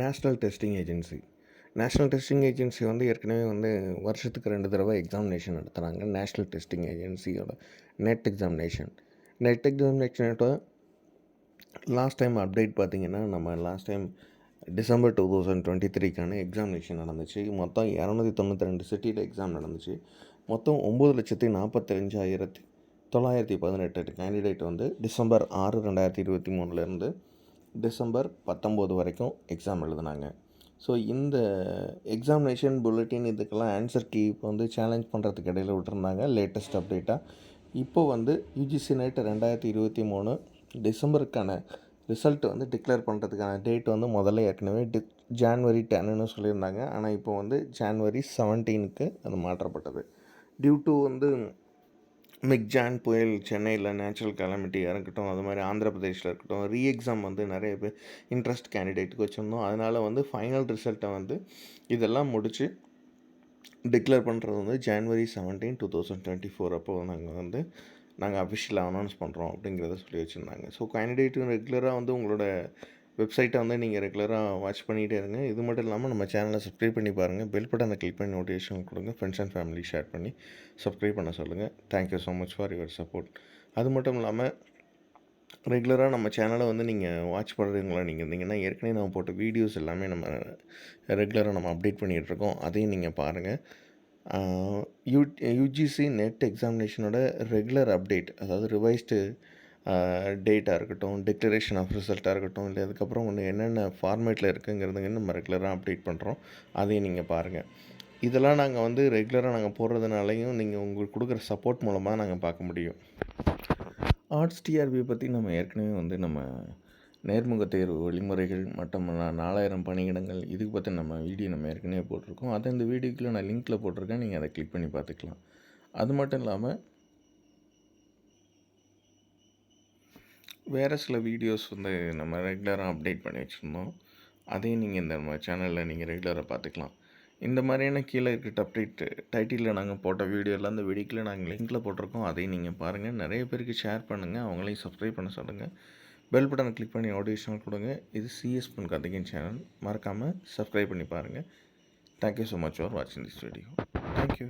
National testing agency. National testing agency வந்து ஏற்கனவே வந்து வருஷத்துக்கு ரெண்டு தடவை எக்ஸாமினேஷன் நடத்துகிறாங்க நேஷ்னல் டெஸ்டிங் ஏஜென்சியோட நெட் எக்ஸாமினேஷன் நெட் எக்ஸாமினேஷனோட லாஸ்ட் டைம் அப்டேட் பார்த்தீங்கன்னா நம்ம last time December two thousand twenty த்ரீக்கான examination நடந்துச்சு. மொத்தம் இரநூத்தி தொண்ணூற்றி ரெண்டு சிட்டியில் எக்ஸாம் நடந்துச்சு. மொத்தம் ஒம்பது லட்சத்தி நாற்பத்தஞ்சாயிரத்தி தொள்ளாயிரத்தி பதினெட்டு கேண்டிடேட் வந்து டிசம்பர் ஆறு ரெண்டாயிரத்தி இருபத்தி மூணுலேருந்து டிசம்பர் பத்தொம்போது வரைக்கும் எக்ஸாம் எழுதுனாங்க. ஸோ இந்த எக்ஸாமினேஷன் புல்லட்டின் இதுக்கெல்லாம் ஆன்சர் கீ இப்போ வந்து சேலஞ்ச் பண்ணுறதுக்கு இடையில் விட்டுருந்தாங்க. லேட்டஸ்ட் அப்டேட்டாக இப்போ வந்து யூஜிசி நெட் ரெண்டாயிரத்தி இருபத்தி மூணு டிசம்பருக்கான ரிசல்ட் வந்து டிக்ளேர் பண்ணுறதுக்கான டேட் வந்து முதல்ல ஏற்கனவே டி ஜான்வரி டென்னு சொல்லியிருந்தாங்க. ஆனால் இப்போ வந்து ஜான்வரி செவன்டீனுக்கு அது மாற்றப்பட்டது. டியூ டு வந்து மிக்ஜான் புயல் சென்னையில் நேச்சுரல் கலாமிட்டியாக இருக்கட்டும் அது மாதிரி ஆந்திர பிரதேஷில் இருக்கட்டும் ரீ எக்ஸாம் வந்து நிறைய பேர் இன்ட்ரெஸ்ட் கேண்டிடேட்டுக்கு வச்சுருந்தோம். அதனால் வந்து ஃபைனல் ரிசல்ட்டை வந்து இதெல்லாம் முடித்து டிக்ளேர் பண்ணுறது வந்து January seventeen two thousand twenty four அப்போ நாங்கள் வந்து நாங்கள் அஃபிஷியலாக அனௌன்ஸ் பண்ணுறோம் அப்படிங்கிறத சொல்லி வச்சுருந்தாங்க. ஸோ கேண்டிடேட்டு ரெகுலராக வந்து உங்களோட வெப்சைட்டை வந்து நீங்கள் ரெகுலராக வாட்ச் பண்ணிகிட்டே இருங்க. இது மட்டும் இல்லாமல் நம்ம சேனலை சப்ஸ்கிரைப் பண்ணி பாருங்கள். பெல் பட்டனை கிளிக் பண்ணி நோட்டிஃபிகேஷன் கொடுங்க. ஃப்ரெண்ட்ஸ் அண்ட் ஃபேமிலி ஷேர் பண்ணி சப்ஸ்கிரைப் பண்ண சொல்லுங்கள். Thank you so much for your support அது மட்டும் இல்லாமல் ரெகுலராக நம்ம சேனலை வந்து நீங்கள் வாட்ச் பண்ணுறீங்களா நீங்கள் இருந்தீங்கன்னா ஏற்கனவே நம்ம போட்ட வீடியோஸ் எல்லாமே நம்ம ரெகுலராக நம்ம அப்டேட் பண்ணிகிட்ருக்கோம். அதையும் நீங்கள் பாருங்கள். யூ யூஜிசி நெட் எக்ஸாமினேஷனோட ரெகுலர் அப்டேட் அதாவது ரிவைஸ்டு டேட்டாக இருக்கட்டும் டிக்ளரேஷன் ஆஃப் ரிசல்ட்டாக இருக்கட்டும் இல்லை அதுக்கப்புறம் ஒன்று என்னென்ன ஃபார்மேட்டில் இருக்குங்கிறதுங்க நம்ம ரெகுலராக அப்டேட் பண்ணுறோம் அதையும் நீங்கள் பாருங்கள் இதெல்லாம் நாங்கள் வந்து ரெகுலராக நாங்கள் போடுறதுனாலையும் நீங்கள் உங்களுக்கு கொடுக்குற சப்போர்ட் மூலமாக நாங்கள் பார்க்க முடியும். ஆர்ட்ஸ் டிஆர்பி பற்றி நம்ம ஏற்கனவே வந்து நம்ம நேர்முக தேர்வு வழிமுறைகள் மற்றும் நாலாயிரம் பணியிடங்கள் இதுக்கு பற்றி நம்ம வீடியோ நம்ம ஏற்கனவே போட்டிருக்கோம். அதை இந்த வீடியோக்குள்ளே நான் லிங்க்கில் போட்டிருக்கேன். நீங்கள் அதை கிளிக் பண்ணி பார்த்துக்கலாம். அது மட்டும் இல்லாமல் வேறு சில வீடியோஸ் வந்து நம்ம ரெகுலராக அப்டேட் பண்ணி வச்சுருந்தோம். அதையும் நீங்கள் இந்த நம்ம சேனலில் நீங்கள் ரெகுலராக பார்த்துக்கலாம் இந்த மாதிரியான கீழே இருக்க அப்டேட் டைட்டிலில் நாங்கள் போட்ட வீடியோவில் அந்த வெடிக்கில் நாங்கள் லிங்க்கில் போட்டிருக்கோம். அதையும் நீங்கள் பாருங்கள் நிறைய பேருக்கு ஷேர் பண்ணுங்கள் அவங்களையும் சப்ஸ்கிரைப் பண்ண சொல்லுங்கள் பெல் பட்டனை கிளிக் பண்ணி ஆடியோஷனல் கொடுங்க. இது சிஎஸ் பொன் கதைக்கின் சேனல் மறக்காமல் சப்ஸ்கிரைப் பண்ணி பாருங்கள் thank you so much for வாட்சிங் திஸ் வீடியோ தேங்க்யூ